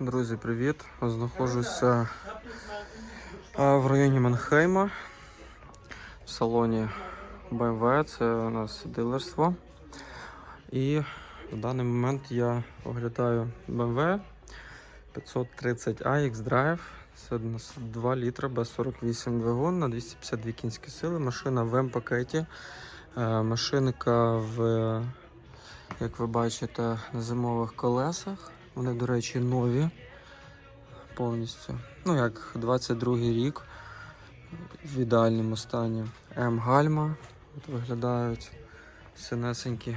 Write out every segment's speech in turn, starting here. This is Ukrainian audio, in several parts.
Друзі, привіт! Знаходжуся в районі Манхейма в салоні BMW. Це у нас дилерство. І в даний момент я оглядаю BMW 530A X-Drive. Це у нас 2 літра без 48 двигун на 252 кінські сили. Машина в М-пакеті. Е, Машинка в, як ви бачите, на зимових колесах. Вони, до речі, нові повністю. Ну, як 22-й рік в ідеальному стані. М-гальма от виглядають синесенькі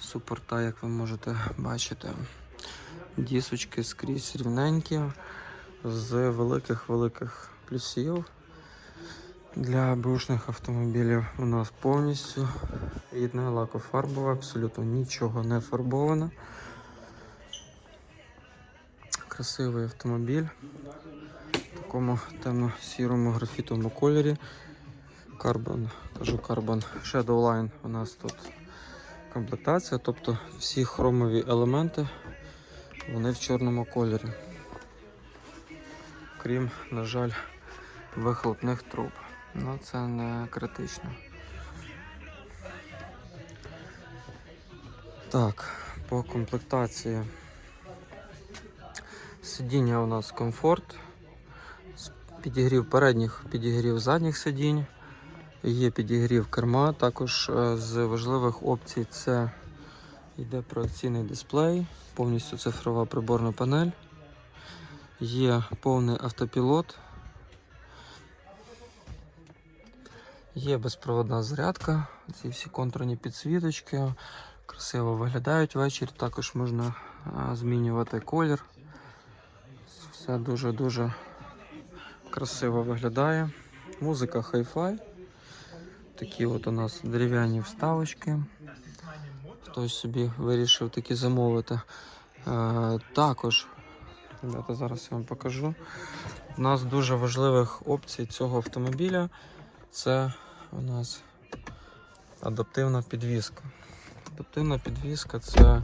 супорта, як ви можете бачити. Дісочки скрізь рівненькі, з великих-великих плюсів. Для бушних автомобілів у нас повністю рідне лакофарбове, абсолютно нічого не фарбовано. Красивий автомобіль в такому темно-сірому графітовому кольорі. Карбон, кажу карбон Shadow Line у нас тут комплектація, тобто всі хромові елементи вони в чорному кольорі. Крім, на жаль, вихлопних труб. Ну це не критично. Так, по комплектації. Сидіння у нас комфорт. Підігрів передніх, підігрів задніх сидінь. Є підігрів керма. Також е, з важливих опцій це йде проекційний дисплей, повністю цифрова приборна панель. Є повний автопілот. Є безпроводна зарядка. Ці всі контурні підсвіточки. Красиво виглядають ввечері. Також можна змінювати колір. Все дуже-дуже красиво виглядає. Музика Hi-Fi. Такі от у нас дерев'яні вставочки. Хтось собі вирішив такі замовити. Е, також, ребята, зараз я вам покажу. У нас дуже важливих опцій цього автомобіля. Це у нас адаптивна підвізка. Адаптивна підвізка це е,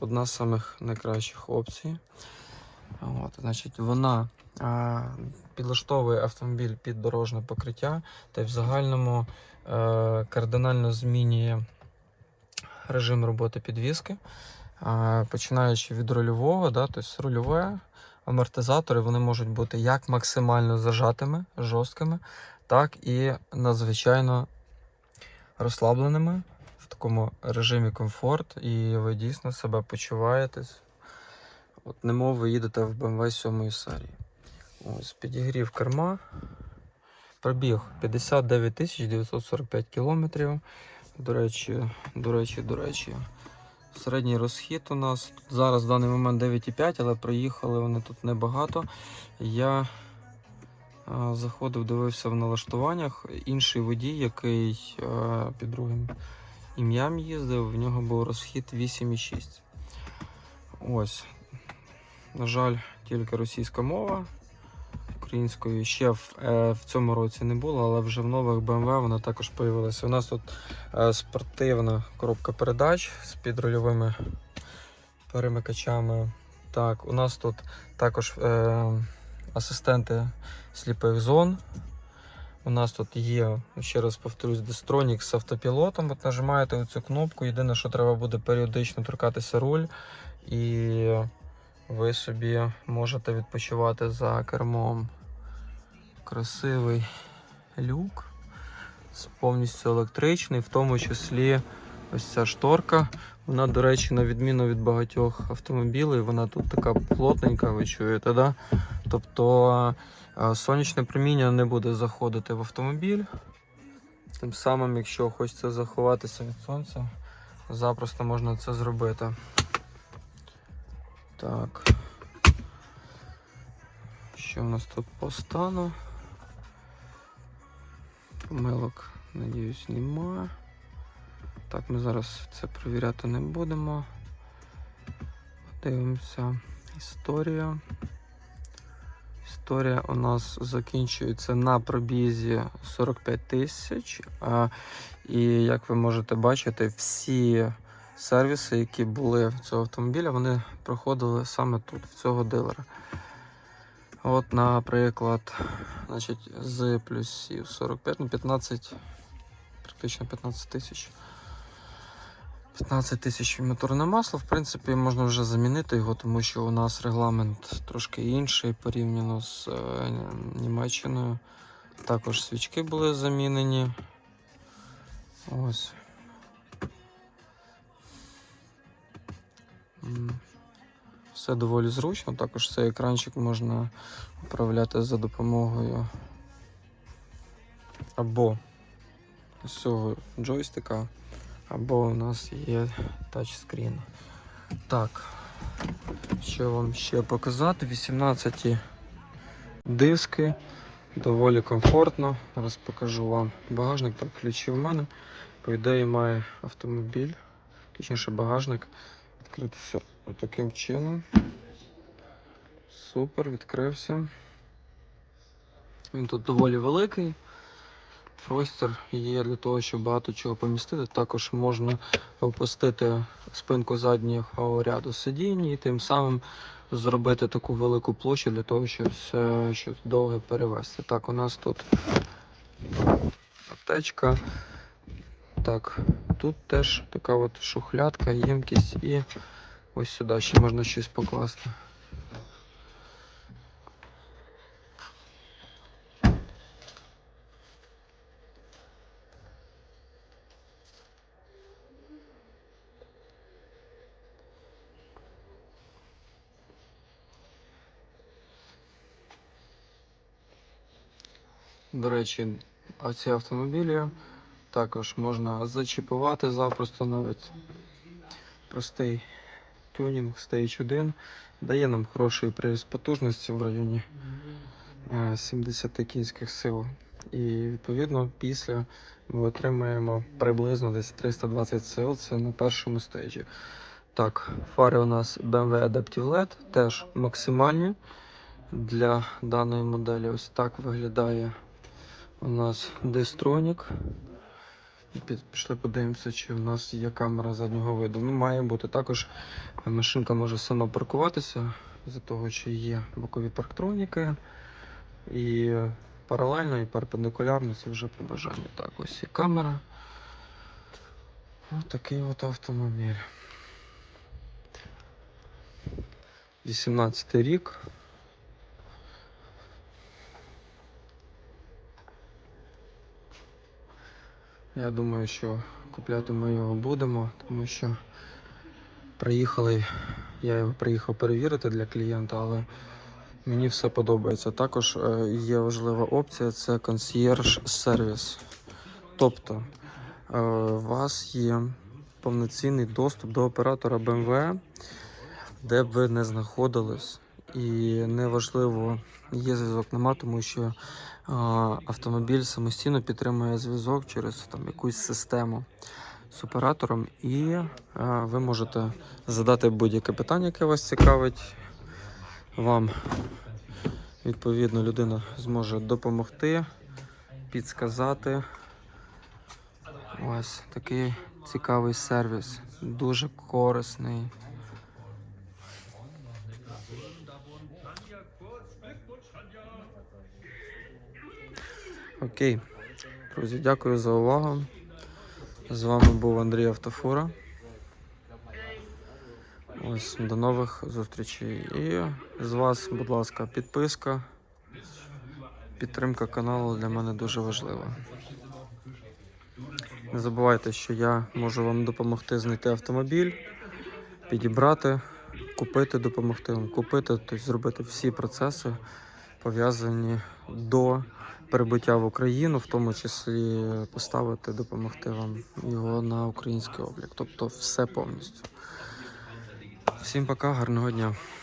одна з найкращих опцій. От, значить, вона е, підлаштовує автомобіль під дорожне покриття та в загальному е, кардинально змінює режим роботи підвіски. Е, починаючи від рульового, да, тобто рульове, амортизатори вони можуть бути як максимально зажатими, жорсткими, так і надзвичайно розслабленими в такому режимі комфорт, і ви дійсно себе почуваєтесь. От немов ви їдете в BMW 7 серії. Ось підігрів керма. Пробіг 59 945 кілометрів. До речі, до речі, до речі. Середній розхід у нас зараз в даний момент 9,5, але проїхали вони тут небагато. Я заходив, дивився в налаштуваннях. Інший водій, який під другим ім'ям їздив, в нього був розхід 8,6. Ось. На жаль, тільки російська мова. Української ще в, е, в цьому році не було, але вже в нових BMW вона також з'явилася. У нас тут е, спортивна коробка передач з підрульовими перемикачами. Так, у нас тут також е, асистенти сліпих зон. У нас тут є, ще раз повторюсь, Destronix з автопілотом. От нажимаєте цю кнопку. Єдине, що треба буде періодично торкатися руль. І ви собі можете відпочивати за кермом. Красивий люк, повністю електричний, в тому числі ось ця шторка. Вона, до речі, на відміну від багатьох автомобілів, вона тут така плотненька, ви чуєте, да? Тобто е, сонячне проміння не буде заходити в автомобіль. Тим самим, якщо хочеться заховатися від сонця, запросто можна це зробити. Так. Що в нас тут по стану? Помилок, надіюсь, нема. Так, ми зараз це перевіряти не будемо. Дивимося історія. Історія у нас закінчується на пробізі 45 тисяч. І як ви можете бачити, всі сервіси, які були в цього автомобіля, вони проходили саме тут, в цього дилера. От, наприклад, значить, з плюсів 45, ну 15, практично 15 тисяч. 15 тисяч моторне масло, в принципі, можна вже замінити його, тому що у нас регламент трошки інший порівняно з е, Німеччиною. Також свічки були замінені. Ось. Все доволі зручно. Також цей екранчик можна управляти за допомогою або з цього джойстика, або у нас є тачскрін. Так, що вам ще показати? 18 диски, доволі комфортно. Зараз покажу вам багажник, так, ключі в мене. По ідеї має автомобіль, точніше багажник. Відкритися таким чином. Супер, відкрився. Він тут доволі великий. Простір є для того, щоб багато чого помістити. Також можна опустити спинку заднього ряду сидінь і тим самим зробити таку велику площу для того, щоб все щось довге перевезти. Так, у нас тут аптечка. Так, тут теж така от шухлядка, ємкість і ось сюди ще можна щось покласти. До речі, а ці автомобілі також можна зачіпувати запросто навіть простий тюнінг Stage 1 дає нам хороший приріст потужності в районі е, 70 кінських сил. І відповідно після ми отримаємо приблизно десь 320 сил. Це на першому стейджі. Так, фари у нас BMW Adaptive LED теж максимальні для даної моделі. Ось так виглядає у нас Destronік. Пішли подивимося, чи в нас є камера заднього виду. Ну, має бути. Також машинка може сама паркуватися за того, що є бокові парктроніки. І паралельно, і перпендикулярно це вже по бажанню. Так, ось є камера. Ось такий от автомобіль. 18 рік. Я думаю, що купляти ми його будемо, тому що приїхали, я його приїхав перевірити для клієнта, але мені все подобається. Також е, є важлива опція це консьєрж сервіс. Тобто е, у вас є повноцінний доступ до оператора BMW, де б ви не знаходились. І неважливо, є зв'язок нема, тому що а, автомобіль самостійно підтримує зв'язок через там якусь систему з оператором, і а, ви можете задати будь-яке питання, яке вас цікавить. Вам відповідно людина зможе допомогти, підсказати. Ось такий цікавий сервіс, дуже корисний. Окей. Друзі, дякую за увагу. З вами був Андрій Автофура. Ось до нових зустрічей. І з вас, будь ласка, підписка. Підтримка каналу для мене дуже важлива. Не забувайте, що я можу вам допомогти знайти автомобіль, підібрати, купити, допомогти вам купити, тобто зробити всі процеси пов'язані до прибуття в Україну, в тому числі поставити, допомогти вам його на український облік. Тобто все повністю. Всім пока, гарного дня.